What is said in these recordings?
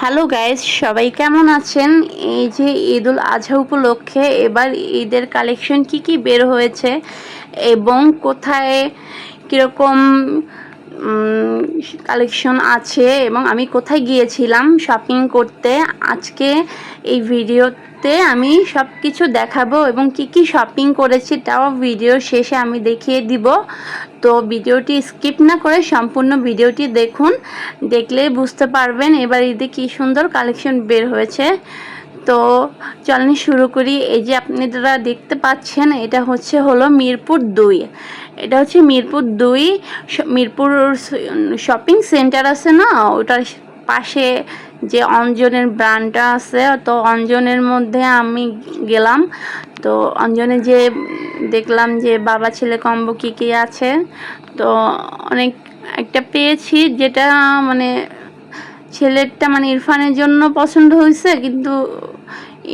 Hello guys সবাই কেমন আছেন? এই যে ঈদুল আজহা উপলক্ষে এবার ঈদের কালেকশন কি কি বের হয়েছে এবং কোথায় কীরকম কালেকশন আছে এবং আমি কোথায় গিয়েছিলাম শপিং করতে, আজকে এই ভিডিওতে আমি সব কিছু দেখাবো এবং কি কি শপিং করেছি তাও ভিডিও শেষে আমি দেখিয়ে দিব। তো ভিডিওটি স্কিপ না করে সম্পূর্ণ ভিডিওটি দেখুন দেখলে বুঝতে পারবেন এবার ঈদে কী সুন্দর কালেকশন বের হয়েছে। তো চলেন শুরু করি। এই যে আপনারা দেখতে পাচ্ছেন, এটা হচ্ছে হলো মিরপুর দুই। এটা হচ্ছে মিরপুর দুই মিরপুর শপিং সেন্টার আছে না? ওটার পাশে যে অঞ্জনের ব্র্যান্ডটা আছে, তো অঞ্জনের মধ্যে আমি গেলাম। তো অঞ্জনে যে দেখলাম যে বাবা ছেলে কম্বো কী কী আছে, তো অনেক একটা পেয়েছি যেটা মানে ছেলেরটা মানে ইরফানের জন্য পছন্দ হয়েছে, কিন্তু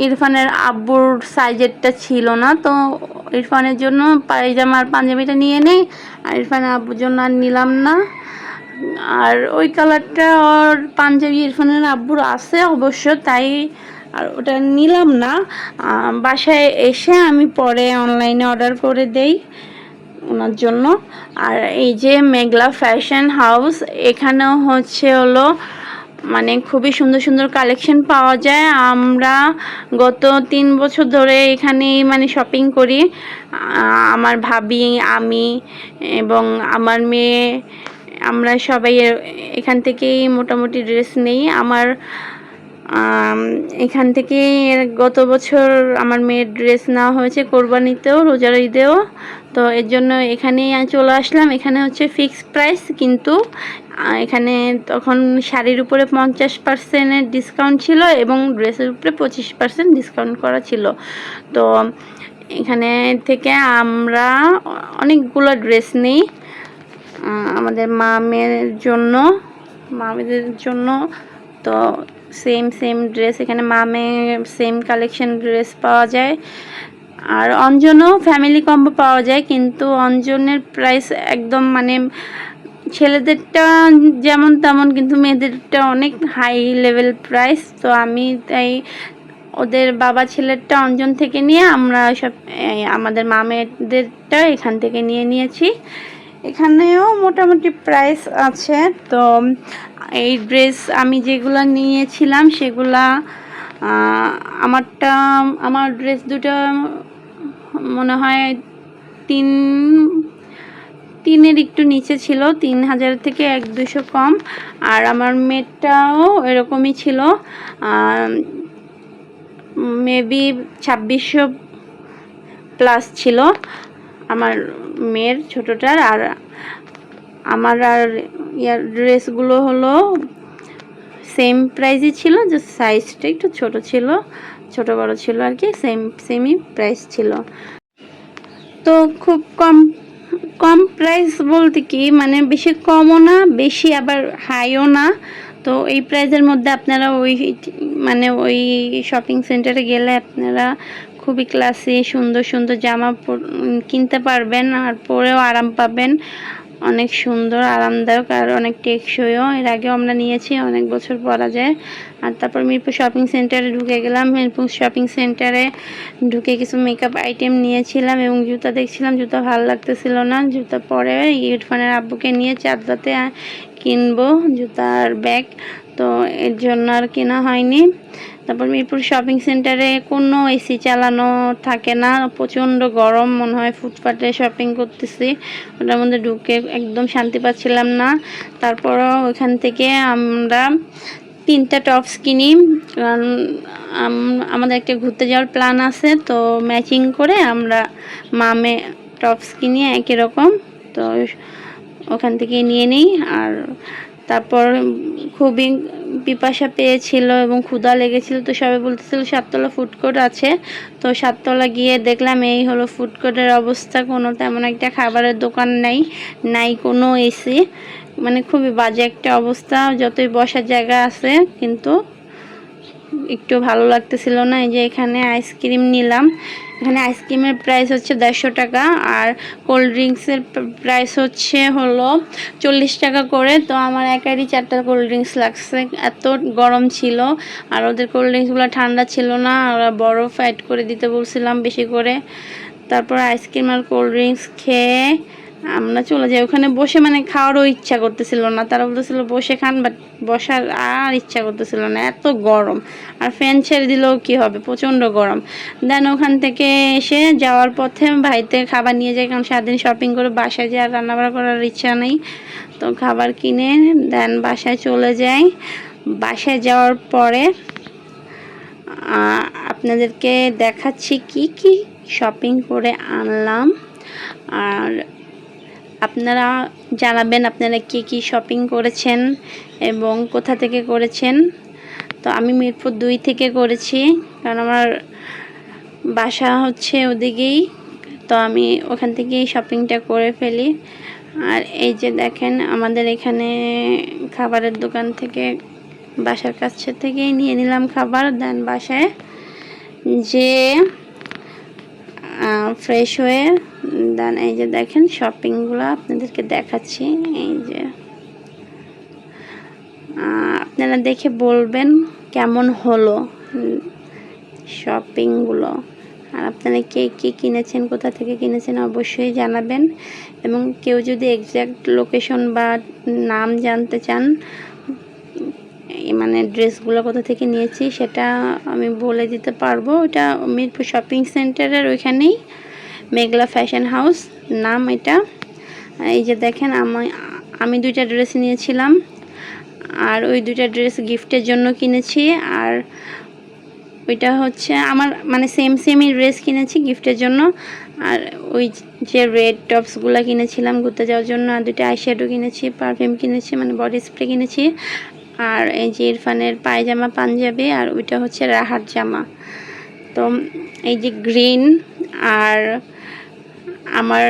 ইরফানের আব্বুর সাইজেরটা ছিল না। তো ইরফানের জন্য পায়জামার পাঞ্জাবিটা নিয়ে নেই, আর ইরফানের আব্বুর জন্য আর নিলাম না। আর ওই কালারটা ওর পাঞ্জাবি ইরফানের আব্বুর আছে অবশ্য, তাই আর ওটা নিলাম না। বাসায় এসে আমি পরে অনলাইনে অর্ডার করে দেই ওনার জন্য। আর এই যে মেঘলা ফ্যাশন হাউস, এখানেও হচ্ছে হলো মানে খুবই সুন্দর সুন্দর কালেকশন পাওয়া যায়। আমরা গত তিন বছর ধরে এখানেই মানে শপিং করি। আমার ভাবি, আমি এবং আমার মেয়ে আমরা সবাই এখান থেকেই মোটামুটি ড্রেস নেই। আমার এখান থেকে গত বছর আমার মেয়ের ড্রেস নেওয়া হয়েছে কোরবানিতেও, রোজার ঈদেও। তো এর জন্য এখানেই চলে আসলাম। এখানে হচ্ছে ফিক্সড প্রাইস কিন্তু এখানে তখন শাড়ির উপরে পঞ্চাশ পার্সেন্টের ডিসকাউন্ট ছিল এবং ড্রেসের উপরে পঁচিশ পার্সেন্ট ডিসকাউন্ট করা ছিল। তো এখানে থেকে আমরা অনেকগুলো ড্রেস নিই। আমাদের মামের জন্য, মামেদের জন্য তো সেম সেম ড্রেস এখানে মামে সেম কালেকশন ড্রেস পাওয়া যায়। আর অঞ্জনও ফ্যামিলি কম্বো পাওয়া যায়, কিন্তু অঞ্জনের প্রাইস একদম মানে ছেলেদেরটা যেমন তেমন, কিন্তু মেয়েদেরটা অনেক হাই লেভেল প্রাইস তো আমি তাই ওদের বাবা ছেলেরটা অঞ্জন থেকে নিয়ে আমরা সব আমাদের মামেদেরটা এখান থেকে নিয়ে নিয়েছি। এখানেও মোটামুটি প্রাইস আছে। তো এই ড্রেস আমি যেগুলো নিয়েছিলাম সেগুলা আমারটা, আমার ড্রেস দুটো মনে হয় তিন, তিনের একটু নিচে ছিল, তিন হাজার থেকে এক দুশো কম। আর আমার মেয়েটাও এরকমই ছিল মেবি ছাব্বিশশো প্লাস ছিল। আমার মেয়ের ছোটোটার আর আমার আর ইয়ার ড্রেসগুলো হলো সেম প্রাইসই ছিল যে সাইজটা একটু ছোট ছিল, ছোট বড় ছিল আর কি সেম সেমই প্রাইস ছিল। তো খুব কম কম প্রাইস বলতে কি মানে বেশি কমও না, বেশি আবার হাইও না। তো এই প্রাইজের মধ্যে আপনারা ওই মানে ওই শপিং সেন্টারে গেলে আপনারা খুবই ক্লাসি সুন্দর সুন্দর জামা কিনতে পারবেন, আর পরেও আরাম পাবেন। অনেক সুন্দর, আরামদায়ক আর অনেক টেকসইও। এর আগেও আমরা নিয়েছি, অনেক বছর পরা যায় আর তারপর মিরপুর শপিং সেন্টারে ঢুকে গেলাম। মিরপুর শপিং সেন্টারে ঢুকে কিছু মেকআপ আইটেম নিয়েছিলাম এবং জুতা দেখছিলাম। জুতা ভালো লাগতেছিল না। জুতা পরে ইউটফানের আব্বুকে নিয়ে চাঁদাতে কিনবো জুতার ব্যাগ তো এর জন্য আর কেনা হয়নি। তারপর মিরপুর শপিং সেন্টারে কোনো এসি চালানো থাকে না। প্রচণ্ড গরম, মনে হয় ফুটপাতে শপিং করতেছি। ওটার মধ্যে ঢুকে একদম শান্তি পাচ্ছিলাম না। তারপরও ওইখান থেকে আমরা তিনটা টপস কিনি। কারণ আমাদের একটা ঘুরতে যাওয়ার প্ল্যান আছে। তো ম্যাচিং করে আমরা মামে টপস কিনি, একই রকম। তো ওখান থেকে নিয়ে নিই। আর তারপর খুবই পিপাসা পেয়েছিল এবং ক্ষুধা লেগেছিল, তো সবাই বলতেছিল সাততলা ফুডকোর্ট আছে। তো সাততলা গিয়ে দেখলাম এই হলো ফুডকোর্টের অবস্থা, কোনো তেমন একটা খাবারের দোকান নাই নাই কোনো এসি। মানে খুবই বাজে একটা অবস্থা, যতই বসার জায়গা আছে, কিন্তু একটু ভালো লাগতেছিল না, এই যে এখানে আইসক্রিম নিলাম। এখানে আইসক্রিমের প্রাইস হচ্ছে দেড়শো টাকা আর কোল্ড ড্রিঙ্কসের প্রাইস হচ্ছে হলো চল্লিশ টাকা করে। তো আমার একারই চারটা কোল্ড ড্রিঙ্কস লাগছে। এত গরম ছিল আর ওদের কোল্ড ড্রিঙ্কসগুলো ঠান্ডা ছিল না, ওরা বরফ অ্যাড করে দিতে বলছিলাম বেশি করে। তারপর আইসক্রিম আর কোল্ড ড্রিঙ্কস খেয়ে আমরা চলে যাই। ওখানে বসে মানে খাওয়ারও ইচ্ছা করতেছিল না। তারা বলতেছিল, বসে খান বাট বসার আর ইচ্ছা করতেছিল না। এত গরম। আর ফ্যান ছেড়ে দিলেও কি হবে? প্রচণ্ড গরম। দেন ওখান থেকে এসে যাওয়ার পথে ভাইতে খাবার নিয়ে যায়, কারণ সারাদিন শপিং করে বাসায় যে আর রান্নাবাড়া করার ইচ্ছা নেই। তো খাবার কিনে দেন বাসায় চলে যাই। বাসায় যাওয়ার পরে আপনাদেরকে দেখাচ্ছি কি কি শপিং করে আনলাম। আর আপনারা জানাবেন আপনারা কি কি শপিং করেছেন এবং কোথা থেকে করেছেন। তো আমি মিরপুর দুই থেকে করেছি, কারণ আমার বাসা হচ্ছে ওদিকেই। তো আমি ওখান থেকেই শপিংটা করে ফেলি। আর এই যে দেখেন, আমাদের এখানে খাবারের দোকান থেকে, বাসার কাছে থেকেই নিয়ে নিলাম খাবার দেন বাসায়। যে ফ্রেশ হয়ে দেন, এই যে দেখেন শপিংগুলো আপনাদেরকে দেখাচ্ছি, এই যে। আপনারা দেখে বলবেন কেমন হলো শপিংগুলো আর আপনারা কে, কী কিনেছেন, কোথা থেকে কিনেছেন অবশ্যই জানাবেন। এবং কেউ যদি এক্স্যাক্ট লোকেশন বা নাম জানতে চান মানে ড্রেসগুলো কোথা থেকে নিয়েছি সেটা আমি বলে দিতে পারব। ওটা মিরপুর শপিং সেন্টারের ওইখানেই। মেঘলা ফ্যাশন হাউস, নাম এটা। এই যে দেখেন, আমি আমি দুইটা ড্রেস নিয়েছিলাম, আর ওই দুইটা ড্রেস গিফটের জন্য কিনেছি, আর ওইটা হচ্ছে আমার মানে সেম সেমই ড্রেস কিনেছি গিফটের জন্য, আর ওই যে রেড টপসগুলো কিনেছিলাম ঘুরতে যাওয়ার জন্য, আর দুইটা আইশ্যাডো কিনেছি পারফিউম কিনেছি মানে বডি স্প্রে কিনেছি, আর এই যে ইরফানের পায়জামা, পাঞ্জাবি, আর ওইটা হচ্ছে রাহার জামা। তো এই যে গ্রিন আর আমার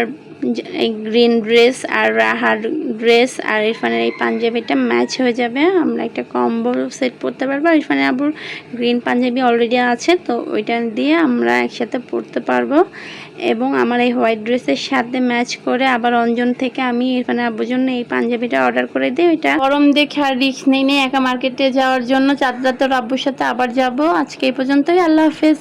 এই গ্রিন ড্রেস আর রাহার ড্রেস আর ইরফানের এই পাঞ্জাবিটা ম্যাচ হয়ে যাবে। আমরা একটা কম্বো সেট পরতে পারব। আর ইরফানের আবুর গ্রিন পাঞ্জাবি অলরেডি আছে, তো ওইটা দিয়ে আমরা একসাথে পরতে পারব। এবং আমার এই হোয়াইট ড্রেসের সাথে ম্যাচ করে আবার অঞ্জন থেকে আমি ইরফানের আব্বুর জন্য এই পাঞ্জাবিটা অর্ডার করে দিই। ওইটা গরম দেখে আর রিক্স নেই নেই একা মার্কেটে যাওয়ার জন্য তোর আব্বুর সাথে আবার যাব। আজকে এই পর্যন্তই। আল্লাহ হাফেজ।